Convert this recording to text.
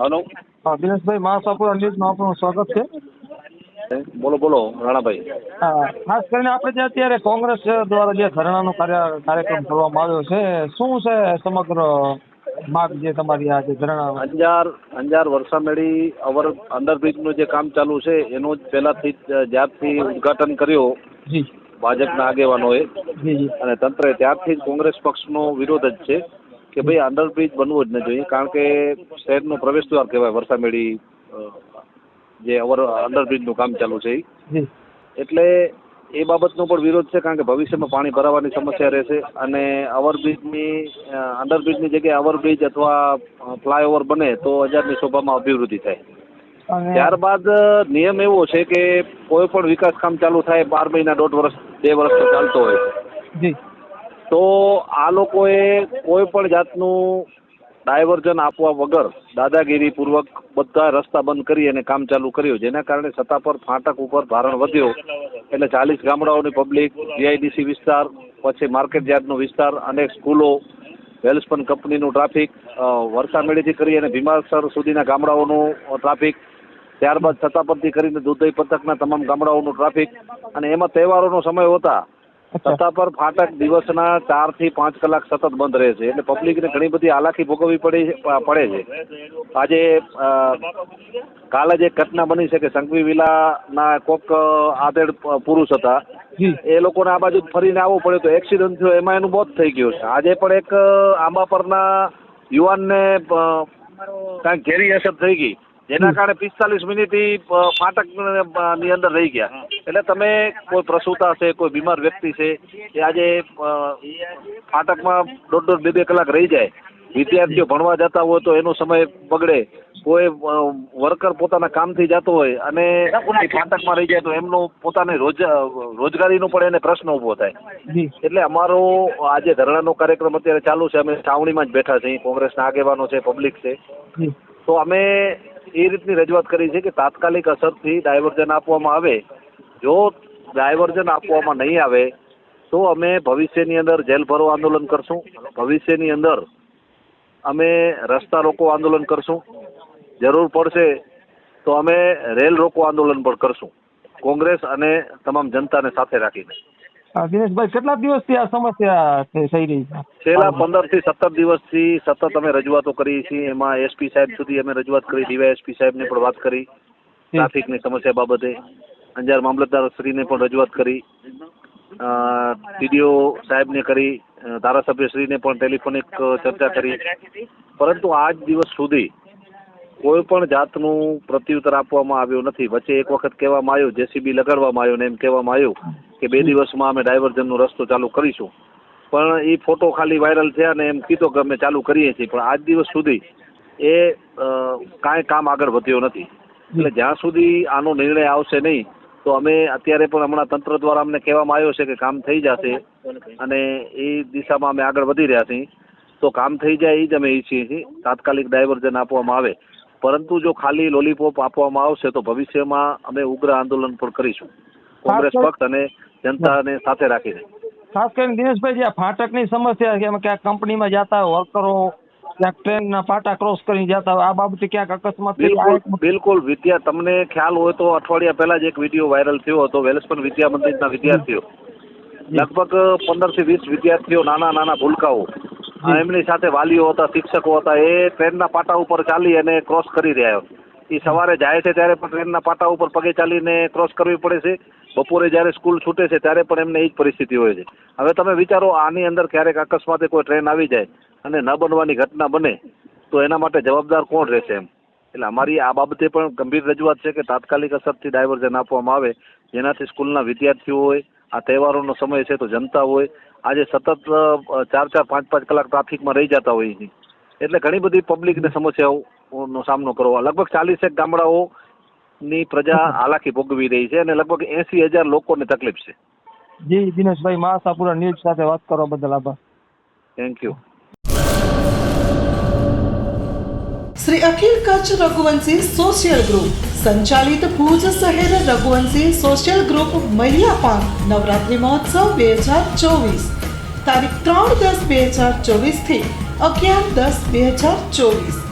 Hello. હા દિનેશભાઈ મહાસાપુરા ન્યૂઝમાં આપનું સ્વાગત છે. બોલો બોલો રાણાભાઈ. હા ખાસ કરીને આપણે જે અત્યારે કોંગ્રેસ દ્વારા જે ધરણાનો કાર્યક્રમ કરવામાં આવ્યો છે શું છે સમગ્ર માગ જે તમારી આ જે ધરણા? અંજાર અંજાર વરસામેડી અવર અંડરબ્રિજનું જે કામ ચાલુ છે એનું જ પહેલાથી જ્યારથી ઉદ્ઘાટન કર્યો જી. ભાજપના આગેવાનોએ. અને તંત્રે ત્યારથી જ કોંગ્રેસ પક્ષનો વિરોધ જ છે. કે ભાઈ અંડરબ્રિજ બનવું જ ન જોઈએ કારણ કે શહેરનો પ્રવેશ દ્વાર કહેવાય વરસામેડી જે અવર અંડરબ્રિજનું કામ ચાલુ છે એટલે એ બાબતનો પણ વિરોધ છે કારણ કે ભવિષ્યમાં પાણી ભરાવાની સમસ્યા રહેશે અને ઓવરબ્રિજની અંડરબ્રિજની જગ્યાએ ઓવરબ્રિજ અથવા ફ્લાયઓવર બને તો હજારની શોભામાં અભિવૃદ્ધિ થાય. ત્યારબાદ નિયમ એવો છે કે કોઈ પણ વિકાસ કામ ચાલુ થાય બાર મહિના દોઢ વર્ષ બે વર્ષ ચાલતો હોય. તો આ લોકોએ કોઈ પણ જાતનું ડાયવર્ઝન આપવા વગર દાદાગીરીપૂર્વક બધા રસ્તા બંધ કરી અને કામ ચાલુ કર્યું. જેના કારણે સત્તા પર ફાટક ઉપર ભારણ વધ્યો. એટલે ચાલીસ ગામડાઓની પબ્લિક જીઆઈડીસી વિસ્તાર, પછી માર્કેટ યાર્ડનો વિસ્તાર, અનેક સ્કૂલો વેલ્સપન કંપનીનું ટ્રાફિક વરસામેડીથી કરી અને ભીમાસર સુધીના ગામડાઓનું ટ્રાફિક, ત્યારબાદ છતાપરથી કરીને દુધઈ પથકના તમામ ગામડાઓનું ટ્રાફિક. અને એમાં તહેવારોનો સમય હોતા છતાં પર ફાટક દિવસના ચારથી પાંચ કલાક સતત બંધ રહે છે એટલે પબ્લિકને ઘણી બધી હાલાકી ભોગવવી પડી પડે છે. આજે કાલે જ એક ઘટના બની છે કે સંઘવી વિલાના કોક આધેડ પુરુષ હતા એ લોકોને આ બાજુ ફરીને આવવું પડ્યું તો એક્સિડન્ટ થયો એમાં એનું મોત થઈ ગયું છે. આજે પણ એક આંબા પરના યુવાનને કાંઈક ઘેરી અસર થઈ ગઈ. જેના કારણે પિસ્તાલીસ મિનિટ ફાટકની અંદર રહી ગયા. એટલે તમે કોઈ પ્રસૂતા છે કોઈ બીમાર વ્યક્તિ છે એ આજે ફાટકમાં દોઢ દોઢ બે બે કલાક રહી જાય. વિદ્યાર્થીઓ ભણવા જતા હોય તો એનો સમય બગડે. કોઈ વર્કર પોતાના કામથી જતો હોય અને એ ફાટકમાં રહી જાય તો એમનો પોતાની રોજ રોજગારીનો પણ એને પ્રશ્ન ઊભો થાય. એટલે અમારો આજે ધરણાનો કાર્યક્રમ અત્યારે ચાલુ છે. અમે છાવણીમાં જ બેઠા છીએ. કોંગ્રેસના આગેવાનો છે પબ્લિક છે. તો અમે એ રીતની રજૂઆત કરી છે કે તાત્કાલિક અસરથી ડાયવર્ઝન આપવામાં આવે. જો ડાયવર્ઝન આપવામાં નહીં આવે, તો અમે ભવિષ્યની અંદર જેલ ભરો આંદોલન કરશું. ભવિષ્યની અંદર અમે રસ્તા રોકો આંદોલન કરશું. જરૂર પડશે તો અમે રેલ રોકો આંદોલન પણ કરશું. કોંગ્રેસ અને તમામ જનતાને સાથે રાખીને. દિનેશભાઈ કેટલા દિવસથી આ સમસ્યા થઈ રહી છે? છેલ્લા પંદરથી સત્તર દિવસથી સતત અમે રજૂઆતો કરી છીએ. એમાં એસપી સાહેબ સુધી અમે રજૂઆત કરી ડીવાયએસપી સાહેબને પણ વાત કરી ટ્રાફિકની સમસ્યા બાબતે. અંજાર મામલતદાર શ્રીને પણ રજૂઆત કરી ટીડીઓ સાહેબને કરી ધારાસભ્યશ્રીને પણ ટેલિફોનિક ચર્ચા કરી. પરંતુ આજ દિવસ સુધી કોઈ પણ જાતનું પ્રત્યુત્તર આપવામાં આવ્યું નથી. વચ્ચે એક વખત કહેવામાં આવ્યું જેસીબી લગાડવામાં આવ્યું ને એમ કહેવામાં આવ્યું. કે બે દિવસમાં અમે ડાયવર્ઝનનો રસ્તો ચાલુ કરીશું. પણ એ ફોટો ખાલી વાયરલ થયા ને એમ કીધો કે અમે ચાલુ કરીએ છીએ. પણ આજ દિવસ સુધી એ કાંઈ કામ આગળ વધ્યો નથી. એટલે જ્યાં સુધી આનો નિર્ણય આવશે નહીં તો અમે અત્યારે પણ હમણાં તંત્ર દ્વારા અમને કહેવામાં આવ્યો છે કે કામ થઈ જશે અને એ દિશામાં અમે આગળ વધી રહ્યા છીએ. તો કામ થઈ જાય એ જ અમે ઈચ્છીએ છીએ. તાત્કાલિક ડાયવર્ઝન આપવામાં આવે. પરંતુ જો ખાલી લોલીપોપ આપવામાં આવશે તો ભવિષ્યમાં અમે ઉગ્ર આંદોલન પણ કરીશું. કોંગ્રેસ પક્ષ અને જનતાને સાથે રાખીને. ખાસ કરીને દિનેશભાઈ જે આ ફાટકની સમસ્યા છે એમાં ક્યાંક કંપનીમાં જતા વર્કરો ક્યાંક ટ્રેનના પાટા ક્રોસ કરીને જતા આ બાબતે ક્યાંક અકસ્માત બિલકુલ વિદ્યા તમને ખ્યાલ હોય તો અઠવાડિયા પહેલા જ એક વીડિયો વાયરલ થયો હતો વેલેસ્પન વિદ્યા મંદિરના વિદ્યાર્થીઓ. લગભગ પંદરથી વીસ વિદ્યાર્થીઓ નાના નાના ભૂલકાઓ. એમની સાથે વાલીઓ હતા શિક્ષકો હતા એ ટ્રેનના પાટા ઉપર ચાલી અને ક્રોસ કરી રહ્યા. એ સવારે જાય છે ત્યારે પણ ટ્રેનના પાટા ઉપર પગે ચાલીને ક્રોસ કરવી પડે છે. બપોરે જ્યારે સ્કૂલ છૂટે છે ત્યારે પણ એમને એ જ પરિસ્થિતિ હોય છે. હવે તમે વિચારો આની અંદર ક્યારેક અકસ્માતે કોઈ ટ્રેન આવી જાય અને ન બનવાની ઘટના બને, તો એના માટે જવાબદાર કોણ રહેશે એમ? એટલે અમારી આ બાબતે પણ ગંભીર રજૂઆત છે કે તાત્કાલિક અસરથી ડાયવર્ઝન આપવામાં આવે, જેનાથી સ્કૂલના વિદ્યાર્થીઓ હોય, આ તહેવારોનો સમય છે તો જનતા હોય, આજે સતત ચાર ચાર પાંચ પાંચ કલાક ટ્રાફિકમાં રહી જતા હોય એટલે ઘણી બધી પબ્લિકને સમસ્યાઓનો સામનો કરવો. લગભગ ચાલીસેક ગામડાઓની પ્રજા હાલાકી ભોગવી રહી છે અને લગભગ એસી હજાર લોકોને તકલીફ છે. જી દિનેશભાઈ મહાસાપુરા ન્યૂઝ સાથે વાત કરવા બદલ આભાર. Thank you Shri Akhil Kutch Raghuvanshi social group સંચાલિત ભુજ શહેર રઘુવંશી સોશિયલ ગ્રુપ મહિલા નવરાત્રિ મહોત્સવ બે હજાર ચોવીસ. તારીખ ત્રણ દસ બે હજાર ચોવીસથી અગિયાર દસ બે હજાર ચોવીસ.